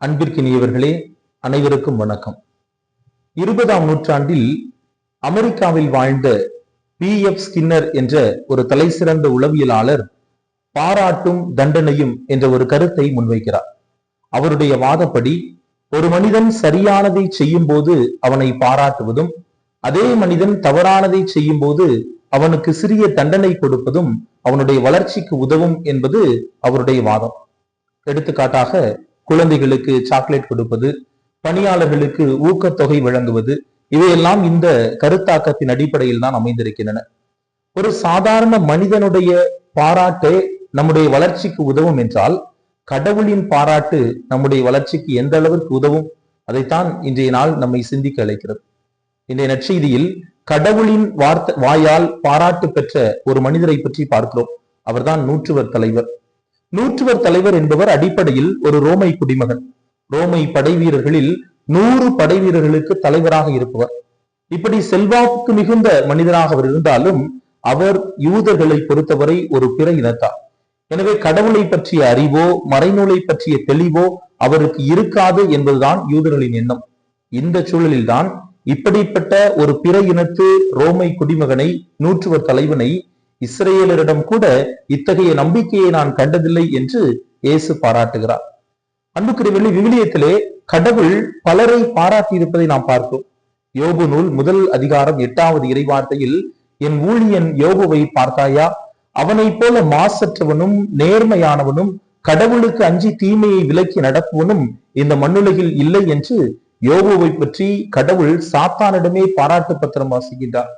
அன்பிற்கினியவர்களே அனைவருக்கும் வணக்கம். இருபதாம் நூற்றாண்டில் அமெரிக்காவில் வாழ்ந்த பி. எஃப். ஸ்கின்னர் என்ற ஒரு தலைசிறந்த உளவியலாளர் பாராட்டும் தண்டனையும் என்ற ஒரு கருத்தை முன்வைக்கிறார். அவருடைய வாதப்படி ஒரு மனிதன் சரியானதை செய்யும் போது அவனை பாராட்டுவதும் அதே மனிதன் தவறானதை செய்யும் போது அவனுக்கு சிறிய தண்டனை கொடுப்பதும் அவனுடைய வளர்ச்சிக்கு உதவும் என்பது அவருடைய வாதம். எடுத்துக்காட்டாக குழந்தைகளுக்கு சாக்லேட் கொடுப்பது பணியாளர்களுக்கு ஊக்கத்தொகை வழங்குவது இவையெல்லாம் இந்த கருத்தாக்கத்தின் அடிப்படையில் தான் அமைந்திருக்கின்றன. ஒரு சாதாரண மனிதனுடைய பாராட்டே நம்முடைய வளர்ச்சிக்கு உதவும் என்றால் கடவுளின் பாராட்டு நம்முடைய வளர்ச்சிக்கு எந்த அளவிற்கு உதவும்? அதைத்தான் இன்றைய நாள் நம்மை சிந்திக்க அழைக்கிறது. இன்றைய நற்செய்தியில் கடவுளின் வார்த்தை வாயால் பாராட்டு பெற்ற ஒரு மனிதரை பற்றி பார்க்கிறோம். அவர்தான் நூற்றுவர் தலைவர். நூற்றுவர் தலைவர் என்பவர் அடிப்படையில் ஒரு ரோமை குடிமகன். ரோமை படை வீரர்களில் நூறு படை வீரர்களுக்கு தலைவராக இருப்பவர். இப்படி செல்வாக்கு மிகுந்த மனிதராக அவர் இருந்தாலும் அவர் யூதர்களை பொறுத்தவரை ஒரு பிற இனத்தார். எனவே கடவுளை பற்றிய அறிவோ மறைநூலை பற்றிய தெளிவோ அவருக்கு இருக்காது என்பதுதான் யூதர்களின் எண்ணம். இந்த சூழலில்தான் இப்படிப்பட்ட ஒரு பிற இனத்து ரோமை குடிமகனை நூற்றுவர் தலைவனை இஸ்ரேலரிடம் கூட இத்தகைய நம்பிக்கையை நான் கண்டதில்லை என்று இயேசு பாராட்டுகிறார். அன்புக்குரியவர்களே விவிலியத்திலே கடவுள் பலரை பாராட்டி இருப்பதை நாம் பார்க்கிறோம் யோபு நூல் முதல் அதிகாரம் எட்டாவது இறைவார்த்தையில் என் ஊழியன் யோபுவை பார்த்தாயா? அவனைப் போல மாசற்றவனும் நேர்மையானவனும் கடவுளுக்கு அஞ்சி தீமையை விலக்கி நடப்பவனும் இந்த மண்ணுலகில் இல்லை என்று யோபுவை பற்றி கடவுள் சாத்தானிடமே பாராட்டு பத்திரம் வாசிக்கின்றார்.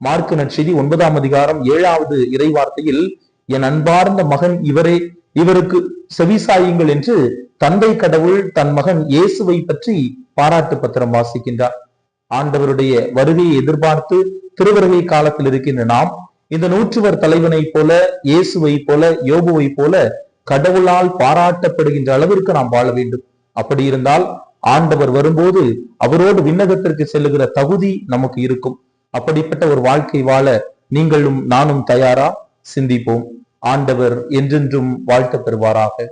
மார்க்கு நற்செய்தி ஒன்பதாம் அதிகாரம் ஏழாவது இறைவார்த்தையில் என் அன்பார்ந்த மகன் இவரே இவருக்கு செவிசாயுங்கள் என்று தந்தை கடவுள் தன் மகன் இயேசுவை பற்றி பாராட்டு பத்திரம் வாசிக்கின்றார். ஆண்டவருடைய வருகையை எதிர்பார்த்து திருவருகை காலத்தில் இருக்கின்ற நாம் இந்த நூற்றுவர் தலைவனை போல இயேசுவை போல யோபுவை போல கடவுளால் பாராட்டப்படுகின்ற அளவிற்கு நாம் வாழ வேண்டும். அப்படி இருந்தால் ஆண்டவர் வரும்போது அவரோடு விண்ணகத்திற்கு செல்லுகிற தகுதி நமக்கு இருக்கும். அப்படிப்பட்ட ஒரு வாழ்க்கை வாழ நீங்களும் நானும் தயாரா சிந்திப்போம். ஆண்டவர் என்றென்றும் வாழ்த்த பெறுவாராக.